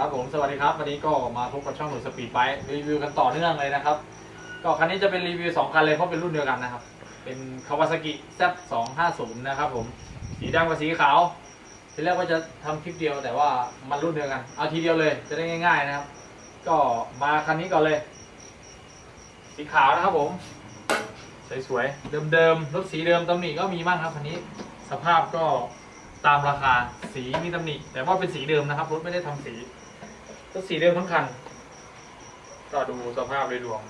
ครับผมสวัสดีครับ วันนี้ก็มาพบกับช่องหนุ่มสปีดไบรีวิวกันต่อเนื่องเลยนะครับ ก็คันนี้จะเป็นรีวิวสองคันเลยเพราะเป็นรุ่นเดียวกันนะครับ เป็นคาวาซากิ Z250 นะครับผมสีดำกับสีขาวทีแรกว่าจะทำคลิปเดียวแต่ว่ามันรุ่นเดียวกัน เอาทีเดียวเลยจะได้ง่าย ๆนะครับ ก็มาคันนี้ก่อนเลย สีขาวนะครับผมสวยๆเดิมๆรถสีเดิมตำหนิก็มีบ้างครับคันนี้สภาพก็ตามราคาสีมีตำหนิแต่ว่าเป็นสีเดิมนะครับรถไม่ได้ทำสี รถสีเดิมทั้งคันก็ดูสภาพโดยรวม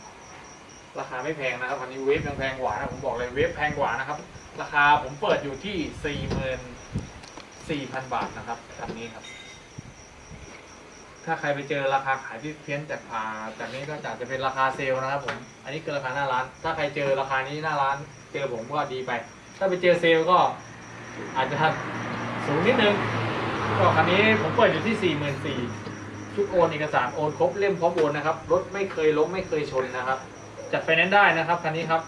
ราคาไม่แพงนะครับคันนี้เวฟยังแพงกว่านะผมบอกเลยเวฟแพงกว่านะครับ ราคาผมเปิดอยู่ที่สี่หมื่นสี่พันบาทนะครับคันนี้ครับ ถ้าใครไปเจอราคาขายที่เพี้ยนจากพาจากนี้ก็จะจะเป็นราคาเซลล์นะครับผมอันนี้คือราคาหน้าร้าน ถ้าใครเจอราคานี้หน้าร้าน เจอผมก็ดีไป ถ้าไปเจอเซลล์ก็อาจจะสูงนิดนึงก็คันนี้ผมเปิดอยู่ที่สี่หมื่นสี่ ชุดโอนเอกสารโอนครบเล่มพร้อมโอนนะครับรถไม่เคยล้มไม่เคยชนนะครับ จัดไฟแนนซ์ได้นะครับคันนี้ครับ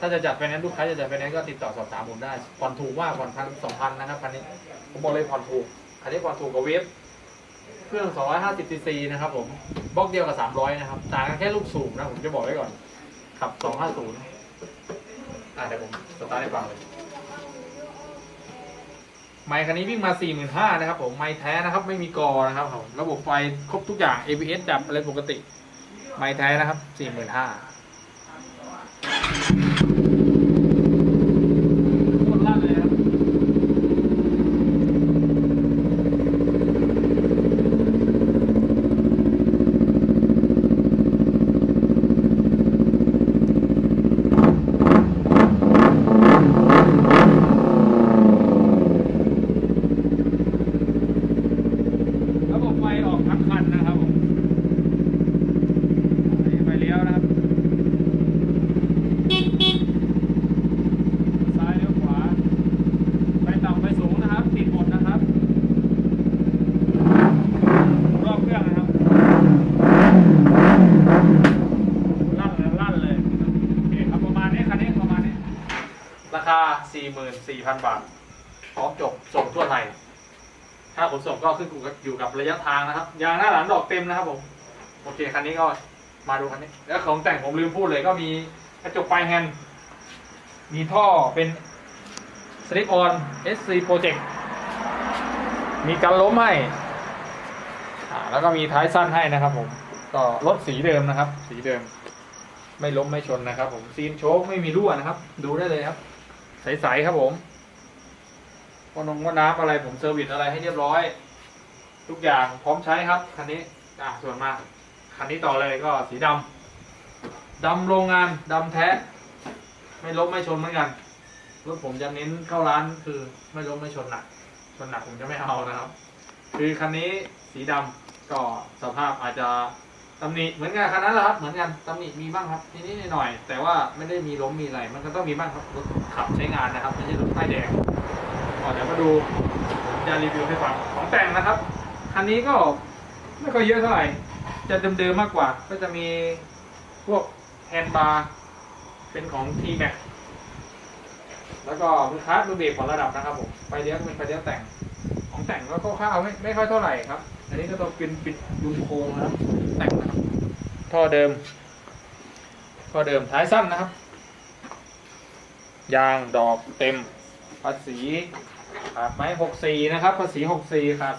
ถ้าจะจัดไฟแนนซ์ลูกค้าจะจัดไฟแนนซ์ก็ติดต่อสอบถามผมได้ผ่อนถูกมากผ่อนพันสองพันนะครับคันนี้ผมบอกเลยผ่อนถูกคันนี้ผ่อนถูกกว่าเวฟเครื่อง 250ซีซีนะครับผมบล็อกเดียวกับ 300 นะครับต่างกันแค่ลูกสูบนะผมจะบอกไว้ก่อนขับ 250อะเดี๋ยวผมสตาร์ทให้ฟังเลย ไมค์คันนี้วิ่งมา 45,000นะครับผมไมค์แท้นะครับไม่มีกอนะครับผมระบบไฟครบทุกอย่าง ABS ดับอะไรปกติ ไมค์แท้นะครับ 45,000คนลั่นเลยครับ ระบบไฟออกทั้งคันนะครับผมนี่ไฟเลี้ยวนะครับ ซ้ายเลี้ยวขวา ไฟต่ำไฟสูงนะครับ ติดหมดนะครับ รอบเครื่องนะครับ ลั่นเลยลั่นเลยโอเคครับประมาณนี้คันนี้ประมาณนี้ ราคา 44,000 บาท พร้อมจบส่งทั่วไทยค่าขนส่งก็ขึ้นอยู่กับระยะทางนะครับ ยางหน้าหลังดอกเต็มนะครับผม โอเค คันนี้ก็มาดูคันนี้ แล้วของแต่งผมลืมพูดเลยก็มีกระจกไฟแฮนด์มีท่อเป็นสลิปออน SC Project มีกันล้มให้แล้วก็มีท้ายสั้นให้นะครับผม ก็รถสีเดิมนะครับ สีเดิม ไม่ล้มไม่ชนนะครับผมซีนโชคไม่มีรั่วนะครับ ดูได้เลยครับ ใสๆครับผมว่านงว่าน้ำอะไรผมเซอร์วิสอะไรให้เรียบร้อย ทุกอย่างพร้อมใช้ครับคันนี้อะส่วนมากคันนี้ต่อเลยก็สีดำดำโรงงานดำแท้ ไม่ล้มไม่ชนเหมือนกันรถผมจะเน้นเข้าร้านคือไม่ล้มไม่ชนหนักชนหนักผมจะไม่เอานะครับ คือคันนี้สีดำก็สภาพอาจจะ ตำหนิเหมือนกันคันนั้นแหละครับเหมือนกันตำหนิมีบ้างครับนิดๆหน่อยๆแต่ว่าไม่ได้มีล้มมีอะไรมันก็ต้องมีบ้างครับรถขับใช้งานนะครับไม่ใช่รถป้ายแดงเดี๋ยวมาดูจะรีวิวให้ฟังของแต่งนะครับคันนี้ก็ไม่ค่อยเยอะเท่าไหร่จะเดิมๆมากกว่า ก็จะมีพวกแฮนด์บาร์เป็นของ t m a x แล้วก็มือคาร์ดมือเบรกของระดับนะครับผมไฟเลี้ยวเป็นไฟเลี้ยวแต่งของแต่งก็ค่าวๆไม่ไม่ค่อยเท่าไหร่ครับ อันนี้ก็ต้องเป็นปิดดุมโคงนะครับแต่งนะครับ ท่อเดิม ท่อเดิมท้ายสั้นนะครับ ยางดอกเต็ม ภาษีครับไม้หกสี่นะครับ ภาษีหกสี่ครับ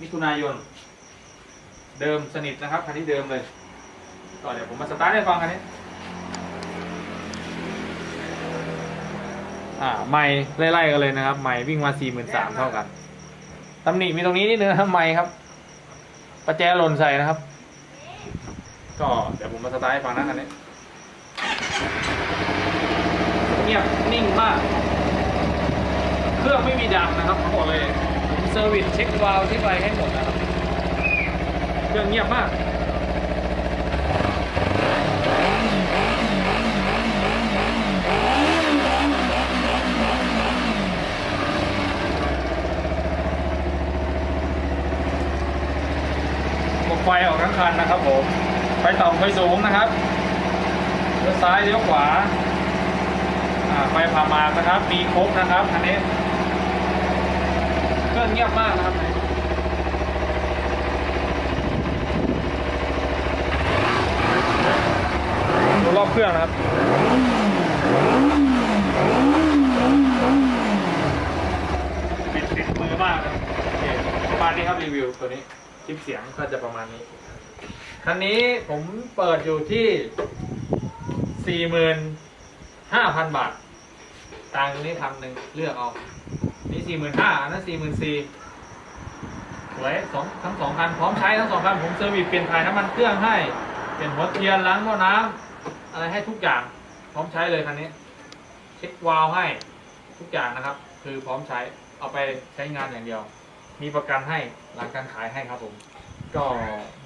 มิถุนายน เดิมสนิทนะครับคันนี้เดิมเลยก็เดี๋ยวผมมาสตาร์ทให้ฟังคันนี้อ่าไม่ไล่ๆกันเลยนะครับ ไม่วิ่งมาสี่หมื่นสามเท่ากัน ตำหนิมีตรงนี้นิดนึงนะครับไม่ครับประแจหล่นใส่นะครับ ก็เดี๋ยวผมมาสตาร์ทให้ฟังนะคันนี้เงียบนิ่งมาก เครื่องไม่มีดังนะครับทั้งหมดเลยเซอร์วิสเช็ควาล์วที่ไปให้หมดนะครับ เครื่องเงียบมาก ออกทั้งคันนะครับผมไฟต่ำไฟสูงนะครับเลี้ยวซ้ายเลี้ยวขวาไฟพามานะครับมีครบนะครับอันนี้เครื่องเงียบมากนะครับดูรอบเครื่องนะครับปิดปิดมือมากประมาณนี้ครับรีวิวตัวนี้ ลิปเสียงก็จะประมาณนี้ คันนี้ผมเปิดอยู่ที่สี่หมื่นห้าพันบาท ตังค์นี้พันหนึ่งเลือกเอานี่สี่หมื่นห้าอันนั้นสี่หมื่นสี่สวยสองทั้งสองคันพร้อมใช้ทั้งสองคันผมเซอร์วิสเปลี่ยนถ่ายน้ำมันเครื่องให้ เปลี่ยนหัวเทียนล้างหม้อน้ำอะไรให้ทุกอย่างพร้อมใช้เลยคันนี้ เช็ควาล์วให้ทุกอย่างนะครับ คือพร้อมใช้เอาไปใช้งานอย่างเดียว มีประกันให้หลังการขายให้ครับผม ก็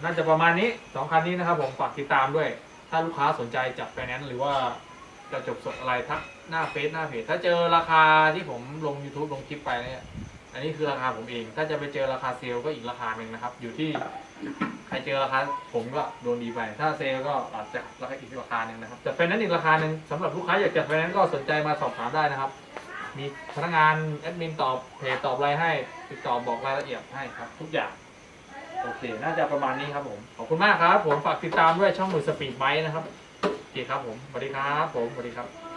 น่าจะประมาณนี้สองคันนี้นะครับผมฝากติดตามด้วย ถ้าลูกค้าสนใจจับไฟแนนซ์หรือว่าจะจบสดอะไรทักหน้าเฟซหน้าเพจถ้าเจอราคาที่ผมลง YouTube ลงคลิปไปเนี่ยอันนี้คือราคาผมเอง ถ้าจะไปเจอราคาเซลก็อีกราคาหนึ่งนะครับ อยู่ที่ใครเจอราคาผมก็โดนดีไป ถ้าเซลก็อาจจะราคาอีกราคาหนึ่งนะครับแต่ไฟแนนซ์อีกราคาหนึ่งสำหรับลูกค้าอยากจัดไฟแนนซ์ก็สนใจมาสอบถามได้นะครับ มีพนักงานแอดมินตอบเพจตอบอะไรให้ ติดต่อบอกรายละเอียดให้ครับ ทุกอย่าง โอเค น่าจะประมาณนี้ครับผม ขอบคุณมากครับ ผมฝากติดตามด้วยช่องมือสปีดไบค์นะครับโอเคครับผมสวัสดีครับ ผมสวัสดีครับ